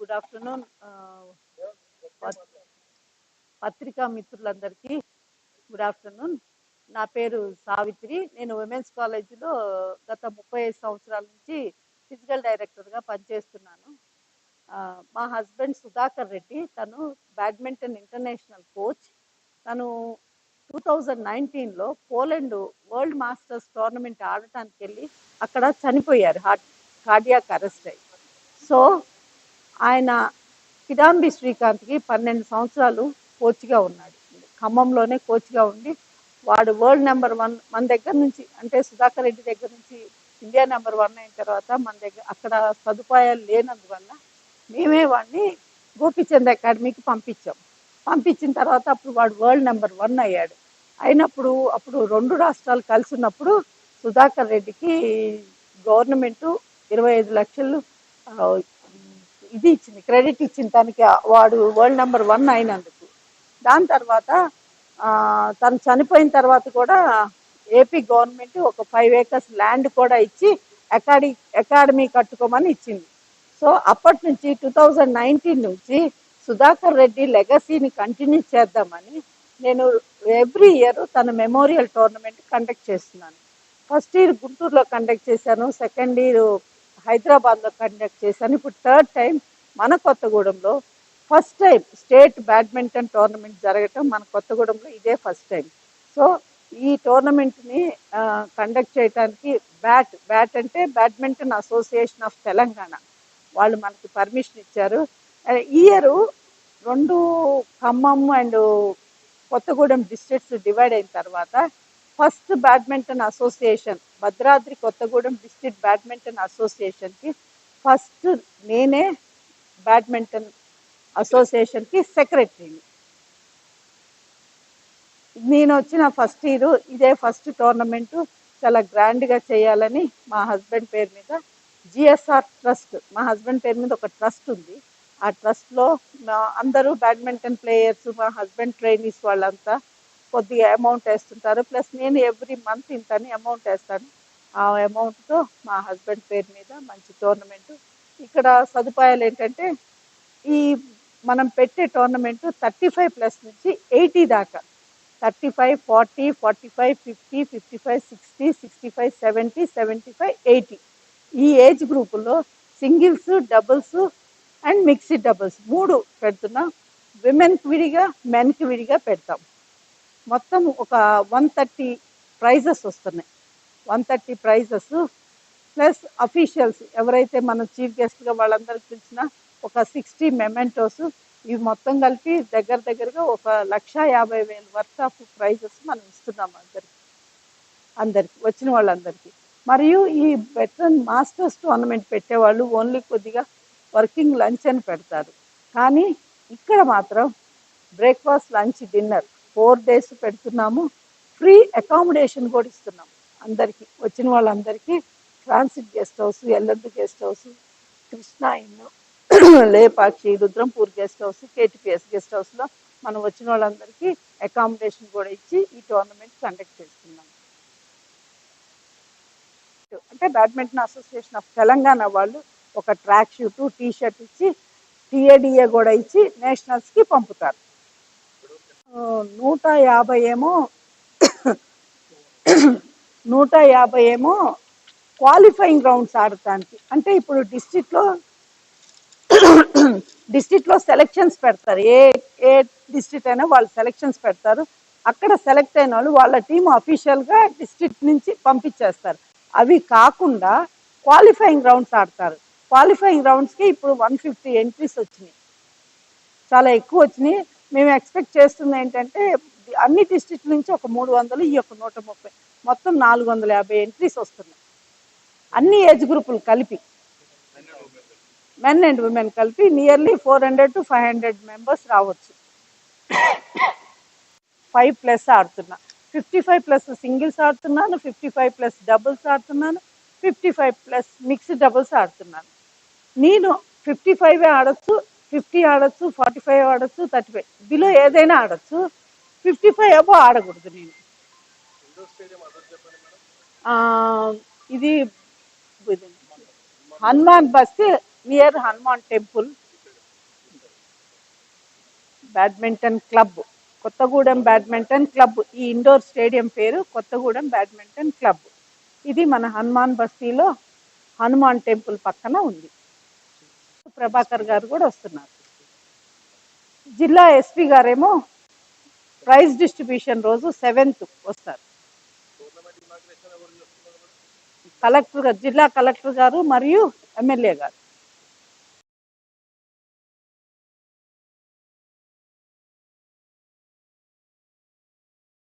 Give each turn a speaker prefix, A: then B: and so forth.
A: Good afternoon పత్రికా మిత్రులందరికీ good afternoon. నా పేరు సావిత్రి. నేను ఉమెన్స్ కాలేజీలో గత ముప్పై ఐదు సంవత్సరాల నుంచి ఫిజికల్ డైరెక్టర్గా పనిచేస్తున్నాను. మా హస్బెండ్ సుధాకర్ రెడ్డి తను బ్యాడ్మింటన్ ఇంటర్నేషనల్ కోచ్. తను టూ థౌజండ్ నైన్టీన్లో పోలాండ్ వరల్డ్ మాస్టర్స్ టోర్నమెంట్ ఆడటానికి వెళ్ళి అక్కడ చనిపోయారు హార్ట్ కార్డియాక్ అరెస్ట్ అయ్యి సో ఆయన కిడాంబి శ్రీకాంత్కి పన్నెండు సంవత్సరాలు కోచ్గా ఉన్నాడు. ఖమ్మంలోనే కోచ్గా ఉండి వాడు వరల్డ్ నెంబర్ వన్ మన దగ్గర నుంచి అంటే సుధాకర్ రెడ్డి దగ్గర నుంచి ఇండియా నెంబర్ వన్ అయిన తర్వాత మన దగ్గర అక్కడ సదుపాయాలు లేనందువల్ల మేమే వాడిని గోపిచంద్ అకాడమీకి పంపించాం. పంపించిన తర్వాత అప్పుడు వాడు వరల్డ్ నెంబర్ వన్ అయ్యాడు. అయినప్పుడు అప్పుడు రెండు రాష్ట్రాలు కలిసి ఉన్నప్పుడు సుధాకర్ రెడ్డికి గవర్నమెంట్ ఇరవై ఐదు లక్షలు ఇది ఇచ్చింది క్రెడిట్ ఇచ్చింది తనకి వాడు వరల్డ్ నెంబర్ వన్ అయినందుకు. దాని తర్వాత తను చనిపోయిన తర్వాత కూడా ఏపీ గవర్నమెంట్ ఒక ఫైవ్ ఏకర్స్ ల్యాండ్ కూడా ఇచ్చి అకాడమీ అకాడమీ కట్టుకోమని ఇచ్చింది. సో అప్పటి నుంచి టూ థౌజండ్ నైన్టీన్ నుంచి సుధాకర్ రెడ్డి లెగసీని కంటిన్యూ చేద్దామని నేను ఎవ్రీ ఇయర్ తన మెమోరియల్ టోర్నమెంట్ కండక్ట్ చేస్తున్నాను. ఫస్ట్ ఇయర్ గుంటూరులో కండక్ట్ చేశాను సెకండ్ ఇయర్ హైదరాబాద్లో కండక్ట్ చేశాను. ఇప్పుడు థర్డ్ టైం మన కొత్తగూడెంలో first time state badminton tournament జరగటం మన కొత్తగూడెంలో ఇదే ఫస్ట్ టైం. సో ఈ టోర్నమెంట్ని కండక్ట్ చేయడానికి బ్యాట్ బ్యాట్ అంటే బ్యాడ్మింటన్ అసోసియేషన్ ఆఫ్ తెలంగాణ. వాళ్ళు మనకి పర్మిషన్ ఇచ్చారు. ఈ ఇయర్ రెండు Khammam and Kothagudem districts divide అయిన తర్వాత first badminton association Bhadradri Kothagudem district badminton అసోసియేషన్కి first నేనే బ్యాడ్మింటన్ అసోసియేషన్కి సెక్రటరీని నేను వచ్చిన ఫస్ట్ ఇయర్ ఇదే ఫస్ట్ టోర్నమెంట్ చాలా గ్రాండ్గా చేయాలని మా హస్బెండ్ పేరు మీద జిఎస్ఆర్ ట్రస్ట్ మా హస్బెండ్ పేరు మీద ఒక ట్రస్ట్ ఉంది. ఆ ట్రస్ట్లో అందరూ బ్యాడ్మింటన్ ప్లేయర్స్ మా హస్బెండ్ ట్రైనీస్ వాళ్ళంతా కొద్దిగా అమౌంట్ వేస్తుంటారు. ప్లస్ నేను ఎవ్రీ మంత్ ఇంతని అమౌంట్ వేస్తాను. ఆ అమౌంట్తో మా హస్బెండ్ పేరు మీద మంచి టోర్నమెంట్ ఇక్కడ సదుపాయాలు ఏంటంటే ఈ మనం పెట్టే టోర్నమెంట్ థర్టీ ఫైవ్ ప్లస్ నుంచి ఎయిటీ దాకా. Thirty five forty forty five fifty fifty five sixty sixty five seventy seventy five eighty ఈ ఏజ్ గ్రూపులో singles doubles and mixed doubles మూడు పెడుతున్నాం. విమెన్కి విడిగా మెన్కి విడిగా పెడతాం. మొత్తం ఒక వన్ థర్టీ ప్రైజెస్ వస్తున్నాయి. One thirty prizes plus officials ఎవరైతే మన చీఫ్ గెస్ట్గా వాళ్ళందరికి పిలిచినా ఒక సిక్స్టీ మెమెంటోస్ ఇవి మొత్తం కలిపి దగ్గర దగ్గరగా ఒక లక్ష యాభై వేల వర్త్ ఆఫ్ ప్రైజెస్ మనం ఇస్తున్నాం అందరికి. అందరికి వచ్చిన వాళ్ళందరికీ. మరియు ఈ వెటరన్ మాస్టర్స్ టోర్నమెంట్ పెట్టేవాళ్ళు ఓన్లీ కొద్దిగా వర్కింగ్ లంచ్ అని పెడతారు. కానీ ఇక్కడ మాత్రం breakfast lunch dinner four days పెడుతున్నాము. ఫ్రీ అకామిడేషన్ కూడా ఇస్తున్నాం అందరికీ. వచ్చిన వాళ్ళందరికీ transit guest house Yellandu guest house Krishna inn Lepakshi Rudrampur guest house KTPS guest హౌస్లో మనం వచ్చిన వాళ్ళందరికీ అకామిడేషన్ కూడా ఇచ్చి ఈ టోర్నమెంట్ కండక్ట్ చేస్తున్నాం. అంటే బ్యాడ్మింటన్ అసోసియేషన్ ఆఫ్ తెలంగాణ వాళ్ళు ఒక ట్రాక్ షూట్ టీ షర్ట్ ఇచ్చి టీఏడిఏ కూడా ఇచ్చి నేషనల్స్కి పంపుతారు. నూట యాభై ఏమో నూట యాభై ఏమో క్వాలిఫైయింగ్ రౌండ్స్ ఆడటానికి. అంటే ఇప్పుడు డిస్టిక్లో డిస్టిక్లో సెలెక్షన్స్ పెడతారు. ఏ ఏ డిస్టిక్ అయినా వాళ్ళు సెలెక్షన్స్ పెడతారు. అక్కడ సెలెక్ట్ అయిన వాళ్ళు వాళ్ళ టీం అఫీషియల్గా డిస్ట్రిక్ట్ నుంచి పంపించేస్తారు. అవి కాకుండా క్వాలిఫైయింగ్ రౌండ్స్ ఆడతారు. క్వాలిఫైయింగ్ రౌండ్స్కి ఇప్పుడు వన్ ఫిఫ్టీ ఎంట్రీస్ వచ్చినాయి. చాలా ఎక్కువ వచ్చినాయి. మేము ఎక్స్పెక్ట్ చేస్తుంది ఏంటంటే అన్ని డిస్ట్రిక్ట్ నుంచి ఒక మూడు వందలు ఈ యొక్క నూట ముప్పై. మొత్తం నాలుగు వందల యాభై ఎంట్రీస్ వస్తున్నాయి. అన్ని ఏజ్ గ్రూపులు కలిపి. మెన్ అండ్ ఉమెన్ కలిపి nearly four hundred to five hundred members రావచ్చు. ఫైవ్ ప్లస్ ఆడుతున్నా. ఫిఫ్టీ ఫైవ్ ప్లస్ సింగిల్స్ ఆడుతున్నాను ఫిఫ్టీ ఫైవ్ ప్లస్ డబుల్స్ ఆడుతున్నాను fifty five plus mixed doubles ఆడుతున్నాను. నేను ఫిఫ్టీ ఫైవ్ ఆడచ్చు ఫిఫ్టీ ఆడొచ్చు ఫార్టీ ఫైవ్ ఆడొచ్చు థర్టీ ఫైవ్. బిలో ఏదైనా ఆడొచ్చు. ఫిఫ్టీ ఫైవ్ అబో ఆడకూడదు నేను. ఇది ఇది Hanuman Basti near Hanuman temple. Badminton club Kothagudem badminton club. ఈ ఇండోర్ స్టేడియం పేరు కొత్తగూడెం బ్యాడ్మింటన్ క్లబ్. ఇది మన హనుమాన్ బస్తీలో హనుమాన్ టెంపుల్ పక్కన ఉంది. ప్రభాకర్ గారు కూడా వస్తున్నారు. జిల్లా ఎస్పీ గారేమో ప్రైజ్ డిస్ట్రిబ్యూషన్ రోజు సెవెంత్ వస్తారు. కలెక్టర్ గారు జిల్లా కలెక్టర్ గారు మరియు ఎమ్మెల్యే గారు.